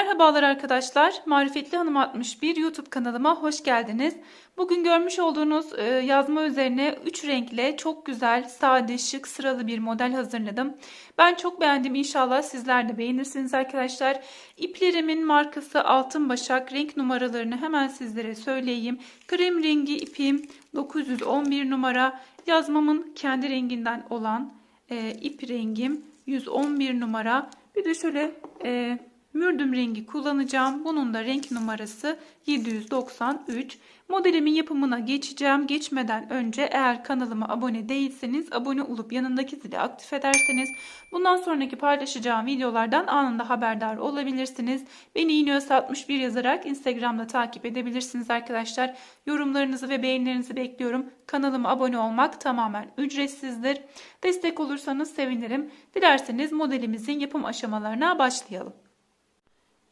Merhabalar arkadaşlar. Marifetli Hanım 61 YouTube kanalıma hoş geldiniz. Bugün görmüş olduğunuz e, yazma üzerine 3 renkle çok güzel, sade, şık, sıralı bir model hazırladım. Ben çok beğendim. İnşallah sizler de beğenirsiniz arkadaşlar. İplerimin markası Altın Başak. Renk numaralarını hemen sizlere söyleyeyim. Krem rengi ipim 911 numara. Yazmamın kendi renginden olan e, ip rengim 111 numara. Bir de şöyle e, mürdüm rengi kullanacağım. Bunun da renk numarası 793. Modelimin yapımına geçeceğim. Geçmeden önce eğer kanalıma abone değilseniz abone olup yanındaki zili aktif ederseniz bundan sonraki paylaşacağım videolardan anında haberdar olabilirsiniz. Beni İniyorsa 61 yazarak Instagram'da takip edebilirsiniz arkadaşlar. Yorumlarınızı ve beğenilerinizi bekliyorum. Kanalıma abone olmak tamamen ücretsizdir. Destek olursanız sevinirim. Dilerseniz modelimizin yapım aşamalarına başlayalım.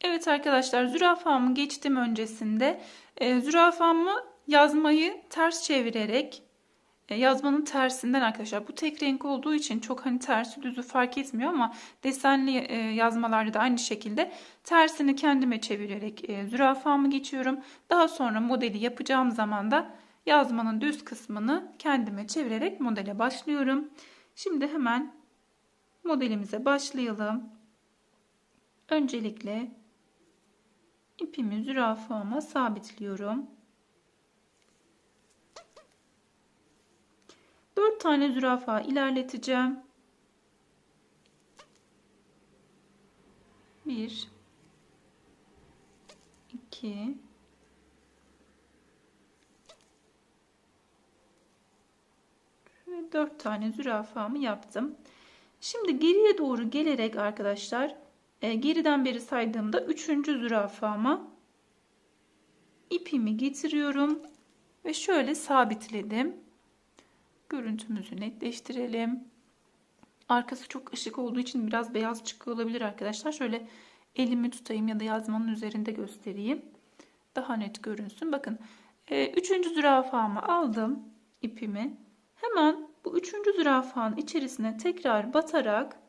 Evet arkadaşlar zürafamı geçtim öncesinde. E, zürafamı yazmayı ters çevirerek e, yazmanın tersinden arkadaşlar bu tek renk olduğu için çok hani tersi düzü fark etmiyor ama desenli e, yazmalarda da aynı şekilde tersini kendime çevirerek e, zürafamı geçiyorum. Daha sonra modeli yapacağım zaman da yazmanın düz kısmını kendime çevirerek modele başlıyorum. Şimdi hemen modelimize başlayalım. Öncelikle ipimi zürafama sabitliyorum. 4 tane zürafa ilerleteceğim. 1 2 ve 4 tane zürafamı yaptım. Şimdi geriye doğru gelerek arkadaşlar e, geriden beri saydığımda 3. zürafama ipimi getiriyorum ve şöyle sabitledim. Görüntümüzü netleştirelim. Arkası çok ışık olduğu için biraz beyaz çıkıyor olabilir arkadaşlar. Şöyle elimi tutayım ya da yazmanın üzerinde göstereyim. Daha net görünsün. Bakın e, üçüncü zürafamı aldım ipimi. Hemen bu üçüncü zürafanın içerisine tekrar batarak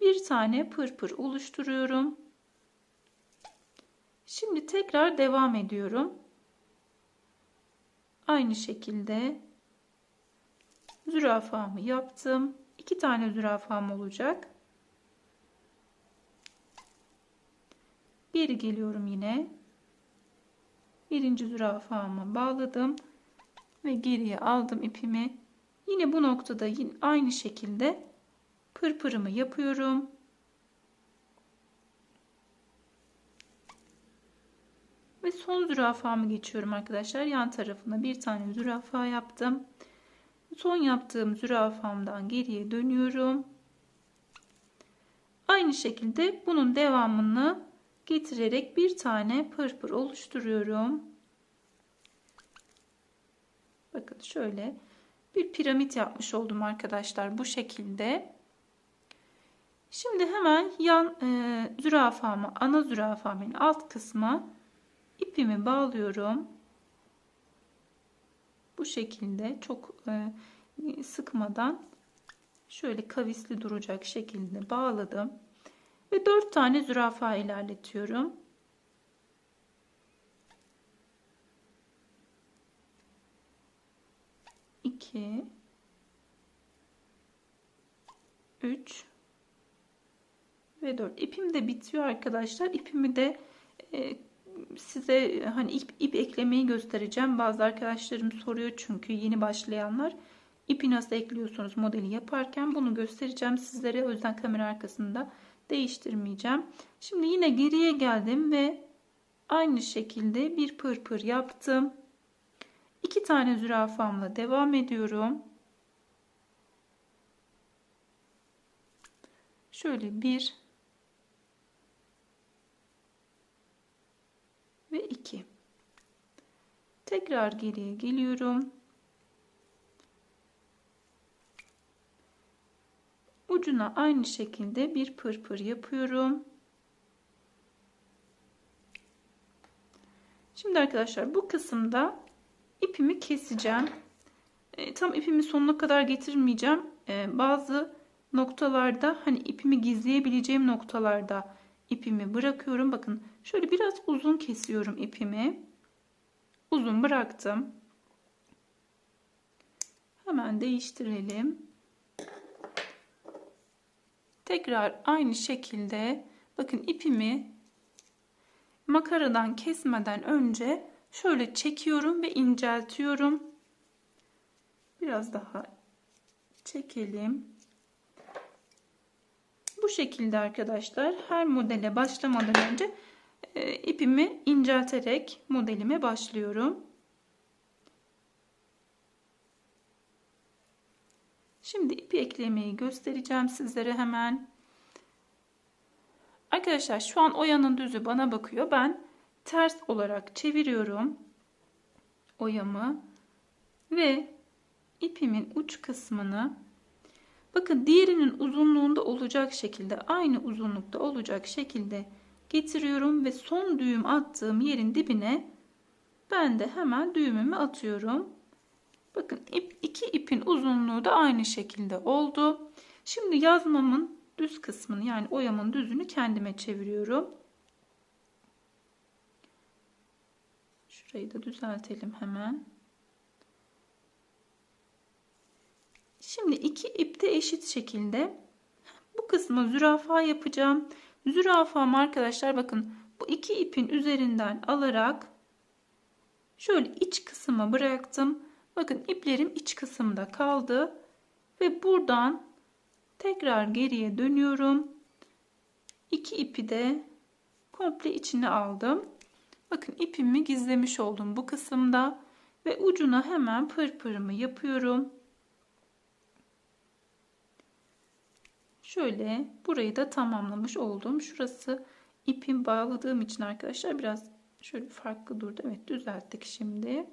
bir tane pırpır oluşturuyorum. Şimdi tekrar devam ediyorum. Aynı şekilde zürafamı yaptım. İki tane zürafam olacak. Geri geliyorum yine. Birinci zürafamı bağladım ve geriye aldım ipimi. Yine bu noktada yine aynı şekilde pırpırımı yapıyorum. Ve son zürafamı geçiyorum arkadaşlar. Yan tarafına bir tane zürafa yaptım. Son yaptığım zürafamdan geriye dönüyorum. Aynı şekilde bunun devamını getirerek bir tane pırpır oluşturuyorum. Bakın şöyle bir piramit yapmış oldum arkadaşlar bu şekilde. Şimdi hemen yan e, zürafamı, ana zürafamın alt kısmı ipimi bağlıyorum. Bu şekilde çok e, sıkmadan şöyle kavisli duracak şekilde bağladım. Ve 4 tane zürafa ilerletiyorum. İki, üç ve 4. İpim de bitiyor arkadaşlar. İpimi de e, size hani ip, ip eklemeyi göstereceğim. Bazı arkadaşlarım soruyor çünkü yeni başlayanlar. İpi nasıl ekliyorsunuz modeli yaparken bunu göstereceğim sizlere. O yüzden kamera arkasında değiştirmeyeceğim. Şimdi yine geriye geldim ve aynı şekilde bir pırpır yaptım. İki tane zürafamla devam ediyorum. Şöyle bir ve 2. Tekrar geriye geliyorum. Ucuna aynı şekilde bir pırpır yapıyorum. Şimdi arkadaşlar bu kısımda ipimi keseceğim. E, tam ipimi sonuna kadar getirmeyeceğim. E, bazı noktalarda hani ipimi gizleyebileceğim noktalarda ipimi bırakıyorum. Bakın şöyle biraz uzun kesiyorum ipimi. Uzun bıraktım. Hemen değiştirelim. Tekrar aynı şekilde bakın ipimi makaradan kesmeden önce şöyle çekiyorum ve inceltiyorum. Biraz daha çekelim. Bu şekilde arkadaşlar her modele başlamadan önce ipimi incelterek modelime başlıyorum. Şimdi ipi eklemeyi göstereceğim sizlere hemen. Arkadaşlar şu an oyanın düzü bana bakıyor. Ben ters olarak çeviriyorum oyamı ve ipimin uç kısmını bakın diğerinin uzunluğunda olacak şekilde aynı uzunlukta olacak şekilde getiriyorum ve son düğüm attığım yerin dibine ben de hemen düğümümü atıyorum. Bakın ip, iki ipin uzunluğu da aynı şekilde oldu. Şimdi yazmamın düz kısmını yani oyamın düzünü kendime çeviriyorum. Şurayı da düzeltelim hemen. Şimdi iki ip de eşit şekilde bu kısmı zürafa yapacağım. Zürafam arkadaşlar bakın bu iki ipin üzerinden alarak şöyle iç kısmı bıraktım. Bakın iplerim iç kısımda kaldı ve buradan tekrar geriye dönüyorum. İki ipi de komple içine aldım. Bakın ipimi gizlemiş oldum bu kısımda ve ucuna hemen pırpırımı yapıyorum. Şöyle burayı da tamamlamış oldum. Şurası ipim bağladığım için arkadaşlar biraz şöyle farklı durdu. Evet düzelttik şimdi.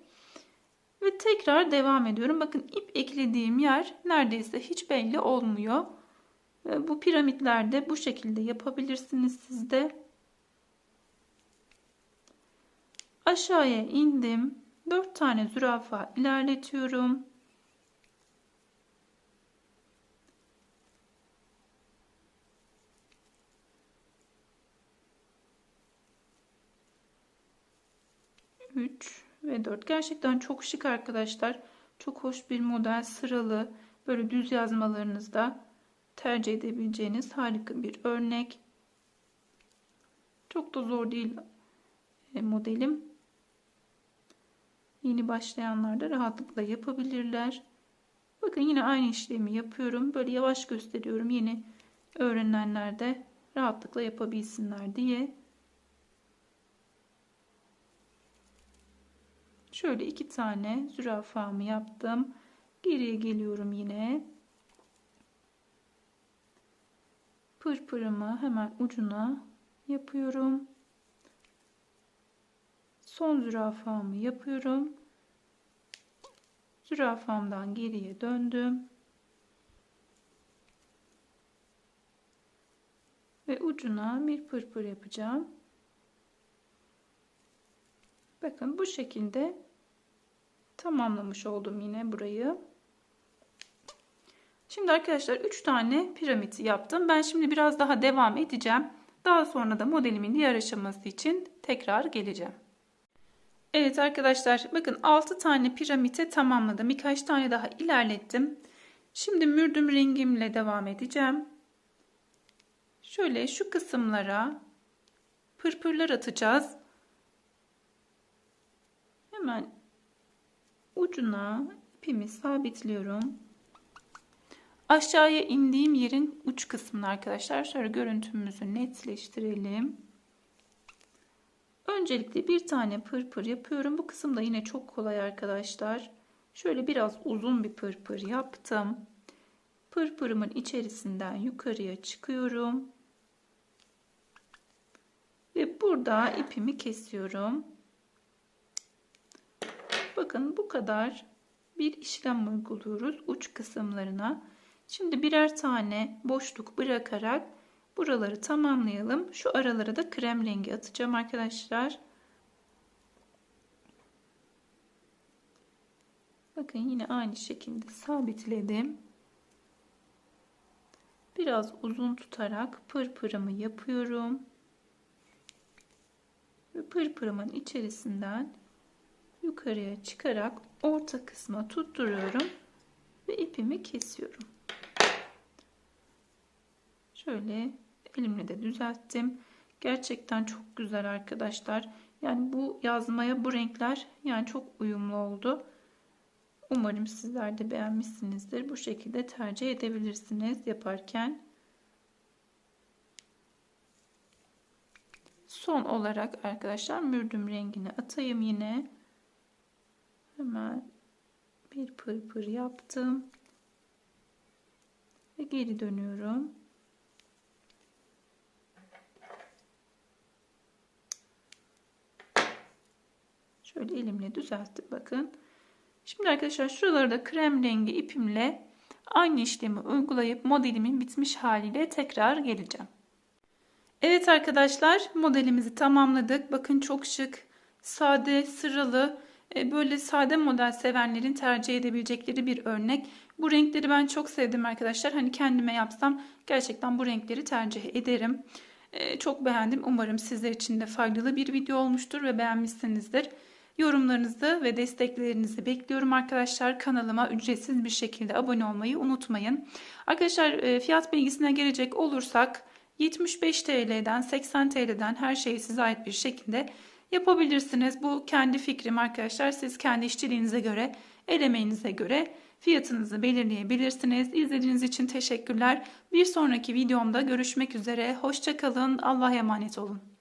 Ve tekrar devam ediyorum. Bakın ip eklediğim yer neredeyse hiç belli olmuyor. Bu piramitlerde bu şekilde yapabilirsiniz siz de. Aşağıya indim. 4 tane zürafa ilerletiyorum. Üç ve 4. Gerçekten çok şık arkadaşlar. Çok hoş bir model sıralı. Böyle düz yazmalarınızda tercih edebileceğiniz harika bir örnek. Çok da zor değil e, modelim. Yeni başlayanlar da rahatlıkla yapabilirler. Bakın yine aynı işlemi yapıyorum. Böyle yavaş gösteriyorum. Yeni öğrenenler de rahatlıkla yapabilsinler diye. Şöyle iki tane zürafamı yaptım. Geriye geliyorum yine. Pırpırımı hemen ucuna yapıyorum. Son zürafamı yapıyorum. Zürafamdan geriye döndüm. Ve ucuna bir pırpır yapacağım. Bakın bu şekilde tamamlamış oldum yine burayı. Şimdi arkadaşlar 3 tane piramit yaptım. Ben şimdi biraz daha devam edeceğim. Daha sonra da modelimin diğer aşaması için tekrar geleceğim. Evet arkadaşlar bakın 6 tane piramite tamamladım. Birkaç tane daha ilerlettim. Şimdi mürdüm rengimle devam edeceğim. Şöyle şu kısımlara pırpırlar atacağız. Hemen ucuna ipimi sabitliyorum. Aşağıya indiğim yerin uç kısmını arkadaşlar şöyle görüntümüzü netleştirelim. Öncelikle bir tane pırpır yapıyorum. Bu kısım da yine çok kolay arkadaşlar. Şöyle biraz uzun bir pırpır yaptım. Pırpırımın içerisinden yukarıya çıkıyorum. Ve burada ipimi kesiyorum. Bakın bu kadar bir işlem uyguluyoruz uç kısımlarına. Şimdi birer tane boşluk bırakarak buraları tamamlayalım. Şu aralara da krem rengi atacağım arkadaşlar. Bakın yine aynı şekilde sabitledim. Biraz uzun tutarak pırpırımı yapıyorum. pırpırımın içerisinden yukarıya çıkarak orta kısma tutturuyorum ve ipimi kesiyorum. Şöyle elimle de düzelttim. Gerçekten çok güzel arkadaşlar. Yani bu yazmaya bu renkler yani çok uyumlu oldu. Umarım sizler de beğenmişsinizdir. Bu şekilde tercih edebilirsiniz yaparken. Son olarak arkadaşlar mürdüm rengini atayım yine. Hemen bir pırpır yaptım. Ve geri dönüyorum. Şöyle elimle düzelttim bakın. Şimdi arkadaşlar şuraları da krem rengi ipimle aynı işlemi uygulayıp modelimin bitmiş haliyle tekrar geleceğim. Evet arkadaşlar modelimizi tamamladık. Bakın çok şık, sade, sıralı, böyle sade model sevenlerin tercih edebilecekleri bir örnek. Bu renkleri ben çok sevdim arkadaşlar. Hani kendime yapsam gerçekten bu renkleri tercih ederim. E, çok beğendim. Umarım sizler için de faydalı bir video olmuştur ve beğenmişsinizdir. Yorumlarınızı ve desteklerinizi bekliyorum arkadaşlar. Kanalıma ücretsiz bir şekilde abone olmayı unutmayın. Arkadaşlar e, fiyat bilgisine gelecek olursak 75 TL'den 80 TL'den her şeyi size ait bir şekilde yapabilirsiniz. Bu kendi fikrim arkadaşlar. Siz kendi işçiliğinize göre, el emeğinize göre fiyatınızı belirleyebilirsiniz. İzlediğiniz için teşekkürler. Bir sonraki videomda görüşmek üzere. Hoşçakalın. Allah'a emanet olun.